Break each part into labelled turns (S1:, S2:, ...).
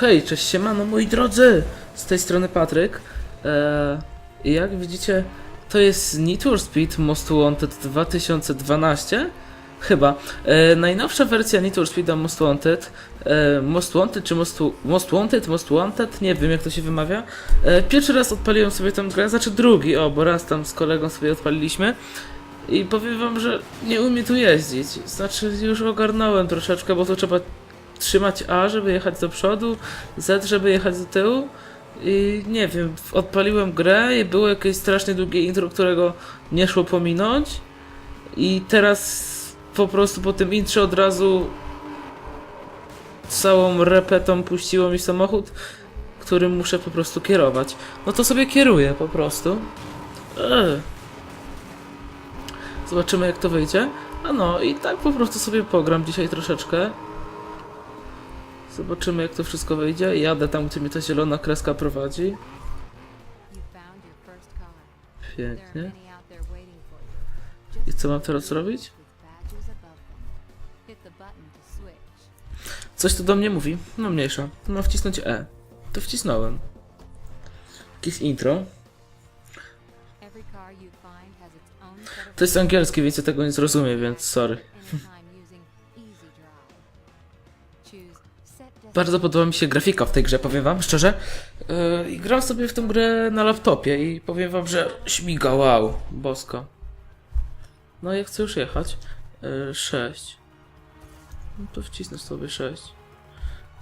S1: Hej, cześć siemano moi drodzy! Z tej strony Patryk. Eee, jak widzicie, to jest Need Speed Most Wanted 2012? Chyba. E, najnowsza wersja Need for Speed'a Most Wanted. E, Most Wanted czy Most, Most Wanted? Most Wanted? Nie wiem jak to się wymawia. E, pierwszy raz odpaliłem sobie tę grę, znaczy drugi, o, bo raz tam z kolegą sobie odpaliliśmy. I powiem wam, że nie umiem tu jeździć. Znaczy już ogarnąłem troszeczkę, bo to trzeba trzymać A, żeby jechać do przodu, Z, żeby jechać do tyłu. I nie wiem, odpaliłem grę i było jakieś strasznie długie intro, którego nie szło pominąć. I teraz po prostu po tym intrze od razu całą repetą puściło mi samochód, którym muszę po prostu kierować. No to sobie kieruję po prostu. Eee. Zobaczymy jak to wyjdzie. A no i tak po prostu sobie pogram dzisiaj troszeczkę. Zobaczymy jak to wszystko wyjdzie. Jadę tam, gdzie mi ta zielona kreska prowadzi. Pięknie. I co mam teraz robić?
S2: with badges above them. Hit the button to switch.
S1: Coś tu do mnie mówi. No mniejsza. No wcisnąć E. To wcisnąłem. Jakieś intro. To jest angielski, więc ja tego nie zrozumiem, więc sorry. Bardzo podoba mi się grafika w tej grze, powiem wam szczerze. Yy, gram sobie w tę grę na laptopie i powiem wam, że śmiga, wow, bosko. No ja chcę już jechać. Yy, 6. No to wcisnę sobie 6.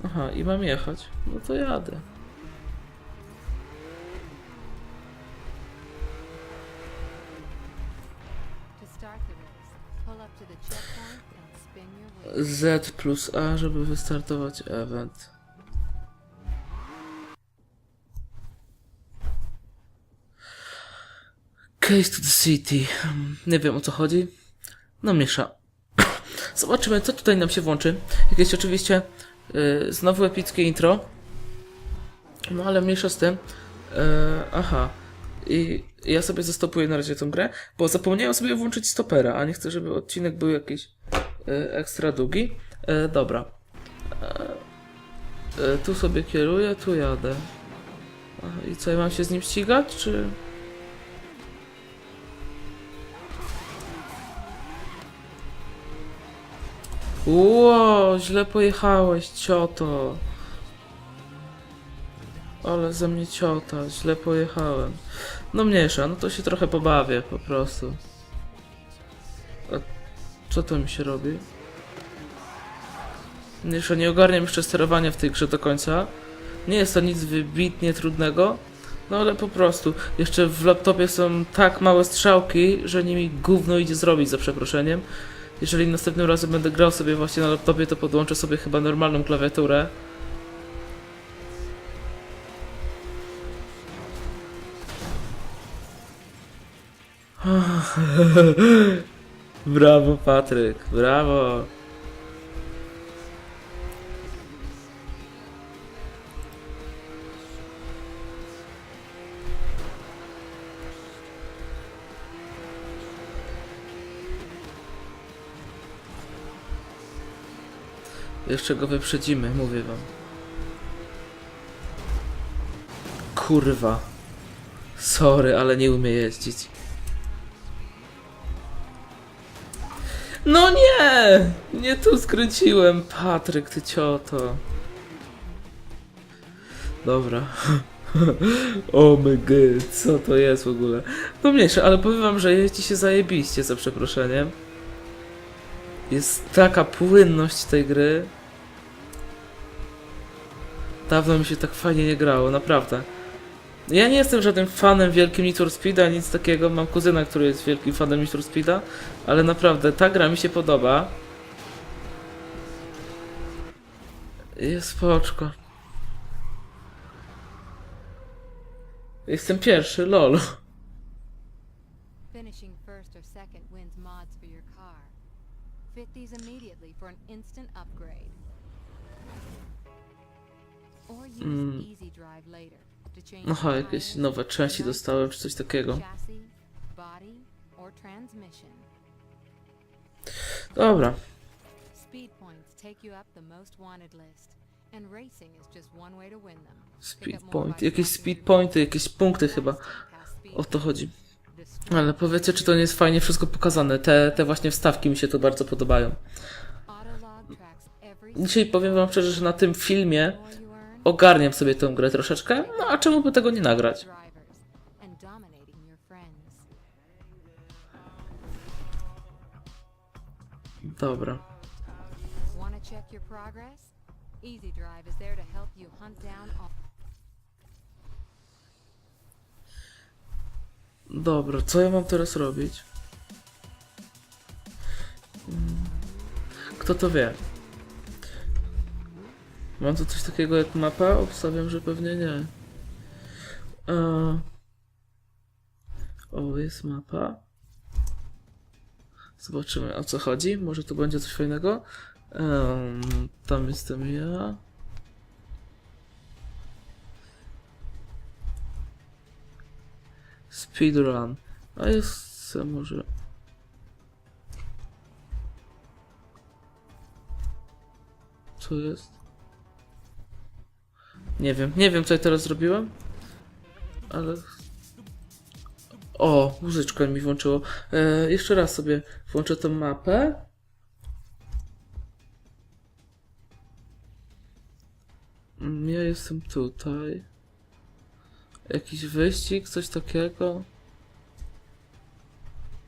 S1: Aha, i mam jechać. No to jadę.
S2: To start the race,
S1: Z plus A, żeby wystartować event. Case to the city. Hmm, Nie wiem o co chodzi. No miesza. Zobaczymy co tutaj nam się włączy. Jakieś oczywiście yy, znowu epickie intro. No ale mniejsza z tym. Yy, aha. I ja sobie zastopuję na razie tą grę, bo zapomniałem sobie włączyć stopera, a nie chcę, żeby odcinek był jakiś e, ekstra długi. E, dobra. E, e, tu sobie kieruję, tu jadę. Aha, I co, ja mam się z nim ścigać, czy... Ło, źle pojechałeś, cioto. Ale ze mnie ciota, źle pojechałem. No mniejsza, no to się trochę pobawię po prostu. A co to mi się robi? Jeszcze nie ogarniam jeszcze sterowania w tej grze do końca. Nie jest to nic wybitnie trudnego. No ale po prostu, jeszcze w laptopie są tak małe strzałki, że nimi gówno idzie zrobić za przeproszeniem. Jeżeli następnym razem będę grał sobie właśnie na laptopie, to podłączę sobie chyba normalną klawiaturę. Brawo Patryk, brawo. Jeszcze go wyprzedzimy, mówię wam. Kurwa. Sorry, ale nie umie jeździć. No nie! Nie tu skręciłem, Patryk, ty cioto. Dobra. o my god, co to jest w ogóle? No mniejsze, ale powiem wam, że jeździ się zajebiście, za przeproszeniem. Jest taka płynność tej gry. Dawno mi się tak fajnie nie grało, naprawdę. Ja nie jestem żadnym fanem wielkim Need for Speeda, nic takiego. Mam kuzyna, który jest wielkim fanem Need for Speeda, ale naprawdę ta gra mi się podoba. Jest spoczko. Jestem pierwszy, lol.
S2: Finishing first or second wins mods for your car. Fit these immediately for an instant upgrade. Or use
S1: Mm.
S2: Easy Drive later
S1: Aha, jakieś nowe części dostałem, czy coś takiego. Dobra.
S2: Speed
S1: point. Jakieś speed pointy, jakieś punkty chyba. O to chodzi. Ale powiedzcie, czy to nie jest fajnie wszystko pokazane. Te, te właśnie wstawki mi się tu bardzo podobają. Dzisiaj powiem wam szczerze, że na tym filmie ogarniam sobie tę grę troszeczkę. No a czemu by tego nie nagrać? Dobra. Dobra, co ja mam teraz robić? Mm. Kto to wie? Mam tu coś takiego jak mapa? Obstawiam, że pewnie nie. O, jest mapa. Zobaczymy o co chodzi. Może tu będzie coś fajnego. Em, tam jestem ja. Speedrun. A jest może. Co jest? Nie wiem, nie wiem co ja teraz zrobiłem. Ale. O, muzyczkę mi włączyło. E, jeszcze raz sobie włączę tę mapę. Mm, Ja jestem tutaj. Jakiś wyścig, coś takiego?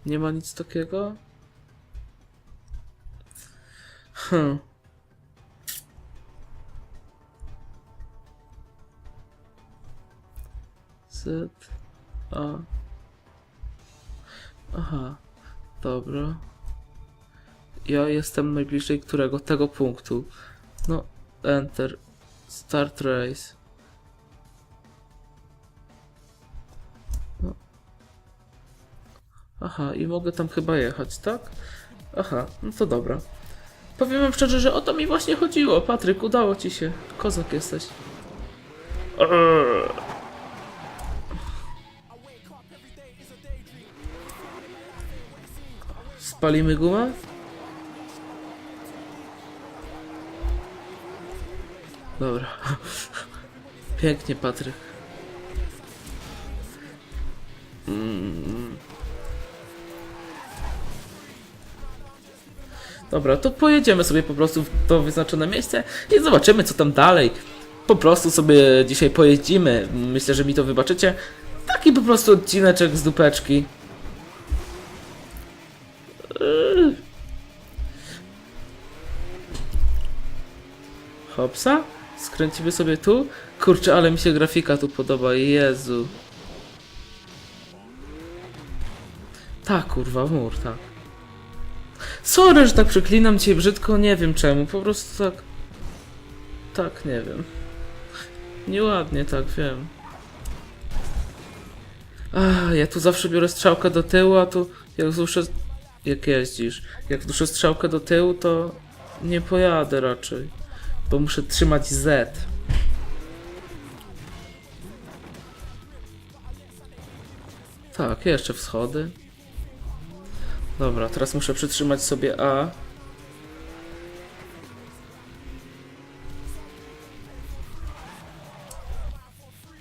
S1: Nie ma nic takiego? Hm. A. Aha. Dobra. Ja jestem najbliżej którego? Tego punktu. No, enter. Start race. Aha, i mogę tam chyba jechać, tak? Aha, no to dobra. Powiem wam szczerze, że o to mi właśnie chodziło. Patryk, udało ci się. Kozak jesteś. Eee. Spalimy gumę? Dobra. Pięknie, Patryk. Dobra, to pojedziemy sobie po prostu w to wyznaczone miejsce i zobaczymy co tam dalej. Po prostu sobie dzisiaj pojeździmy. Myślę, że mi to wybaczycie. Taki po prostu odcineczek z dupeczki. Hopsa? Skręcimy sobie tu? Kurczę, ale mi się grafika tu podoba, Jezu. Tak, kurwa, mur, tak. Sorry, że tak przeklinam cię brzydko, nie wiem czemu, po prostu tak... Tak, nie wiem. Nieładnie, tak, wiem. Ach, ja tu zawsze biorę strzałkę do tyłu, a tu jak zduszę... Jak jeździsz? Jak duszę strzałkę do tyłu, to nie pojadę raczej. Bo muszę trzymać Z. Tak, jeszcze wschody. Dobra, teraz muszę przytrzymać sobie A.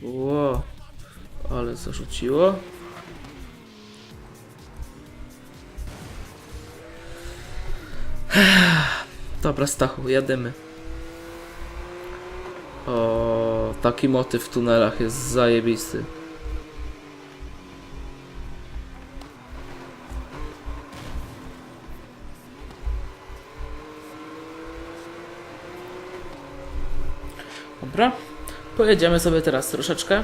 S1: Ło, ale zarzuciło. Dobra, Stachu, jadymy. O, taki motyw w tunelach jest zajebisty. Dobra, pojedziemy sobie teraz troszeczkę.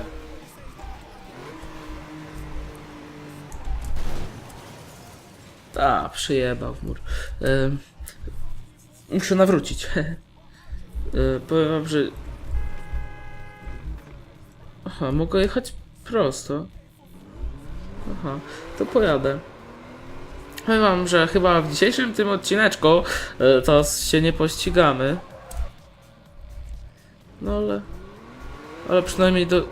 S1: Ta, przyjebał w mur. Ym, muszę nawrócić. Yy, powiem wam, że... Aha, mogę jechać prosto. Aha, to pojadę. Powiem wam, że chyba w dzisiejszym tym odcineczku yy, to się nie pościgamy. No ale... Ale przynajmniej do,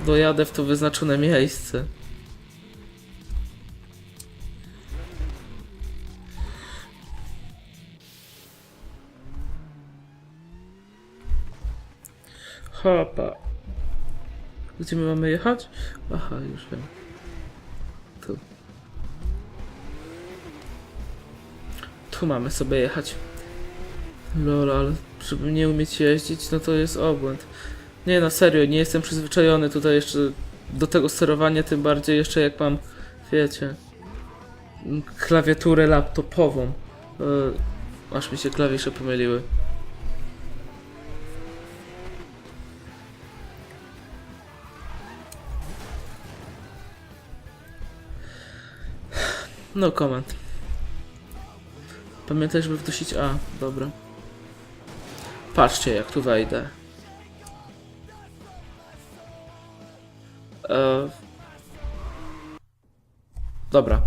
S1: dojadę w to wyznaczone miejsce. Hopa. Gdzie my mamy jechać? Aha, już wiem. Tu. Tu mamy sobie jechać. Lol, ale żeby nie umieć jeździć, no to jest obłęd. Nie, na serio, nie jestem przyzwyczajony tutaj jeszcze do tego sterowania, tym bardziej jeszcze jak mam, wiecie, klawiaturę laptopową. E, aż mi się klawisze pomyliły. No comment. Pamiętaj, żeby wdusić A. Dobra. Patrzcie, jak tu wejdę. E... Dobra.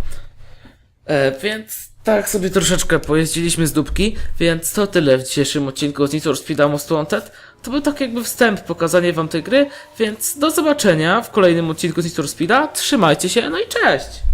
S1: E, więc tak sobie troszeczkę pojeździliśmy z dupki, więc to tyle w dzisiejszym odcinku z Need for Speed Most Wanted. To był tak jakby wstęp, pokazanie wam tej gry, więc do zobaczenia w kolejnym odcinku z Need Speeda. Trzymajcie się, no i cześć!